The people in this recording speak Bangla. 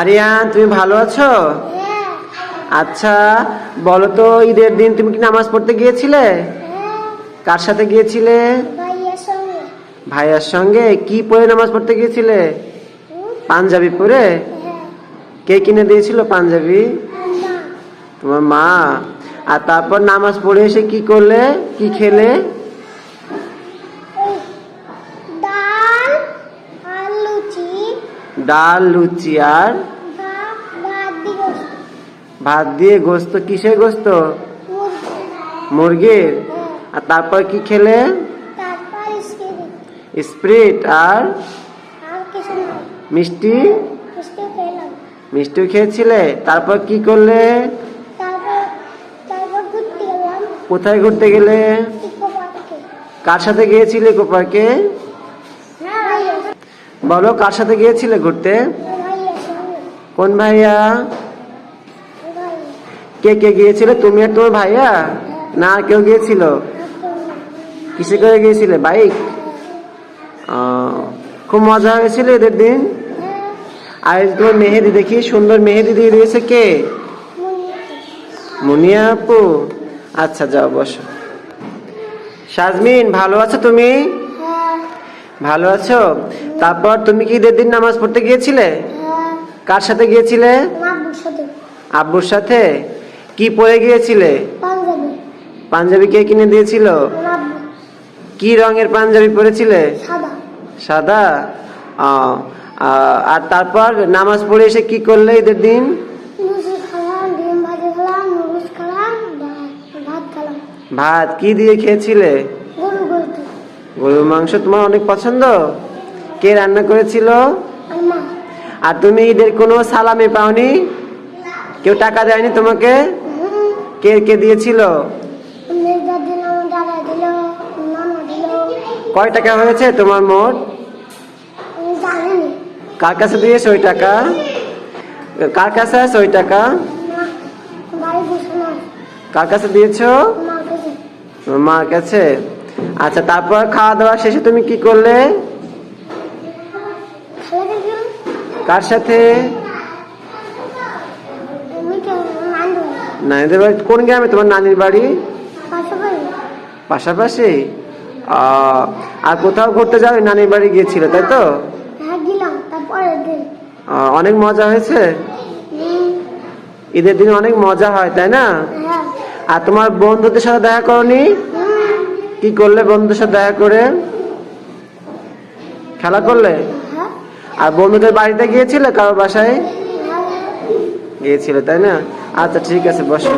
আরিয়ান তুমি ভালো আছো? হ্যাঁ। আচ্ছা বলো তো ঈদের দিন তুমি কি নামাজ পড়তে গিয়েছিলে? হ্যাঁ। কার সাথে গিয়েছিলে? ভাইয়ের সঙ্গে। কি পরে নামাজ পড়তে গিয়েছিলে? পাঞ্জাবি পরে? হ্যাঁ। কে কিনে দিয়েছিল পাঞ্জাবি? তোমার মা। আর তারপর নামাজ পড়ে এসে কি করলে? কি খেলে? ডাল, লুচি আর ভাত দিয়ে গোস্ত। কিসের গোস্ত? মুরগির। আর তারপর কি খেলে? স্প্রিট আর মিষ্টি? মিষ্টি খেয়েছিলে? তারপর কি করলে? কোথায় ঘুরতে গেলে? কার সাথে গিয়েছিলে কোপার্কে বলো, কার সাথে গিয়েছিলে ঘুরতে? কোন ভাইয়া? কে কে গিয়েছিলে? তুমি আর তোমার ভাইয়া? না, আর কেউ গিয়েছিল? কিসে করে গিয়েছিলে? বাইক? খুব মজা হয়েছিল এদের দিন? আর তোমার মেহেদি দেখি, সুন্দর মেহেদি দিয়ে দিয়েছে কে? মুনিয়া আপু। আচ্ছা যাও, বসো। সাজমিন, ভালো আছো তুমি? ভালো আছো? তারপর তুমি কি ঈদের দিন নামাজ পড়তে গিয়েছিলে? হ্যাঁ। কার সাথে গিয়েছিলে? আব্বুর সাথে। কি পরে গিয়েছিলে? পাঞ্জাবি। কে কিনে দিয়েছিল? কি রঙের পাঞ্জাবি পরেছিলে? সাদা। আর তারপর নামাজ পড়ে এসে কি করলে ঈদের দিন? ভাত কি দিয়ে খেয়েছিলে? গরুর মাংস তোমার অনেক পছন্দ? কে রান্না করেছিল? আর তুমি ঈদের কোনো সালামি পাওনি? কেউ টাকা দেয়নি তোমাকে? কে কে দিয়েছিল? কয় টাকা হয়েছে তোমার মোট? কার কাছে দিয়েছ ওই টাকা? কার কাছে আছে ওই টাকা? কার কাছে দিয়েছ? মার কাছে? আচ্ছা তারপর খাওয়া দাওয়া শেষে তুমি কি করলে? কার সাথে? নানিদের বাড়ি? কোন গ্রামে তোমার নানির বাড়ি? পাশাপাশি। আর কোথাও ঘুরতে যাবে নানির বাড়ি গিয়েছিল তাই তো? হ্যাঁ অনেক মজা হয়েছে? ঈদের দিন অনেক মজা হয় তাই না? হ্যাঁ। আর তোমার বন্ধুদের সাথে দেখা করনি? কি করলে বন্ধুর সাথে দেখা করে? খেলা করলে? হ্যাঁ। আর বন্ধুদের বাড়িতে গিয়েছিলে কারও বাসায়? গিয়েছিল গিয়েছিলে তাই না? আচ্ছা ঠিক আছে বসো।